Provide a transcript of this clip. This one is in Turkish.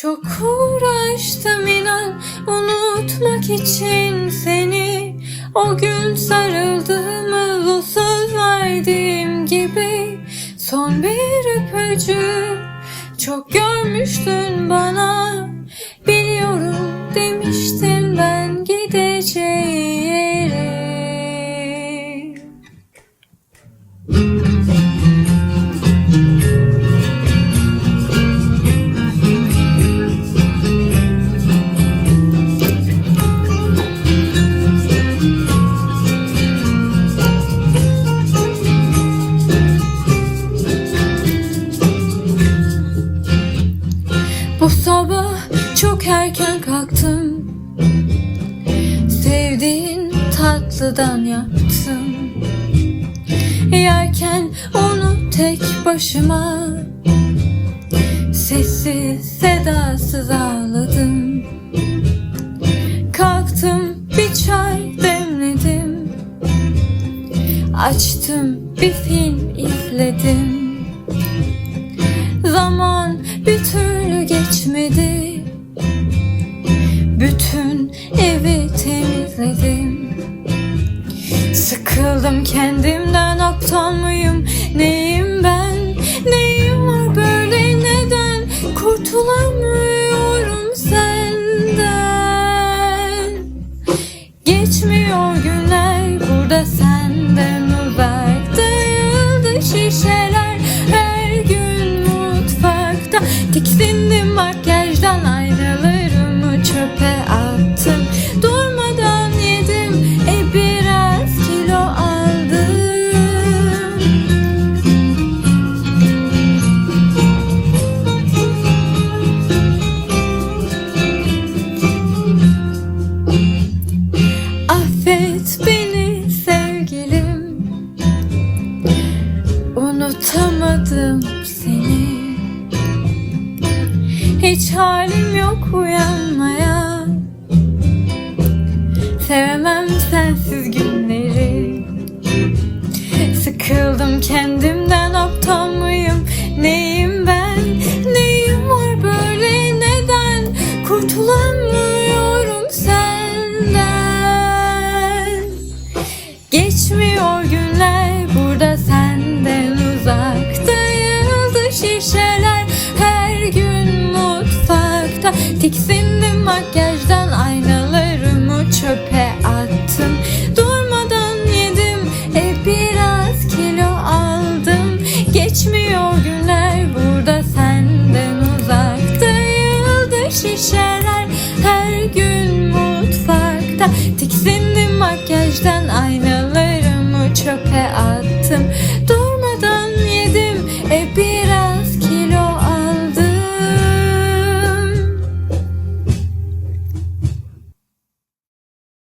Çok uğraştım inan unutmak için seni. O gün sarıldığımız o söz verdiğim gibi Son bir öpücük çok görmüştün bana Biliyorum demiştin sabah çok erken kalktım. Sevdiğin tatlıdan yaptım. Yerken onu tek başıma Sessiz sedasız ağladım. Kalktım bir çay demledim. Açtım bir film izledim Zaman bir türlü geçmedi. Bütün evi temizledim. Sıkıldım kendimden aptal mıyım? Neyim ben? Neyim var böyle? Neden Kurtulamıyorum senden? Geçmiyor günler burada senden uzakta Yıldı şişeler Tiksindim makyajdan aynalarımı çöpe attım. Durmadan yedim e biraz kilo aldım. Affet beni sevgilim. Unutamadım seni Hiç halim yok uyanmaya. Sevemem sensiz günleri. Sıkıldım kendimden aptal mıyım? Neyim ben? Neyim var böyle? Neden Kurtulamıyorum senden? Geçmiyor Tiksindim makyajdan aynalarımı çöpe attım. Durmadan yedim e biraz kilo aldım. Geçmiyor günler burada senden uzakta. Yıldı şişeler her gün mutfakta. Tiksindim makyajdan aynalarımı çöpe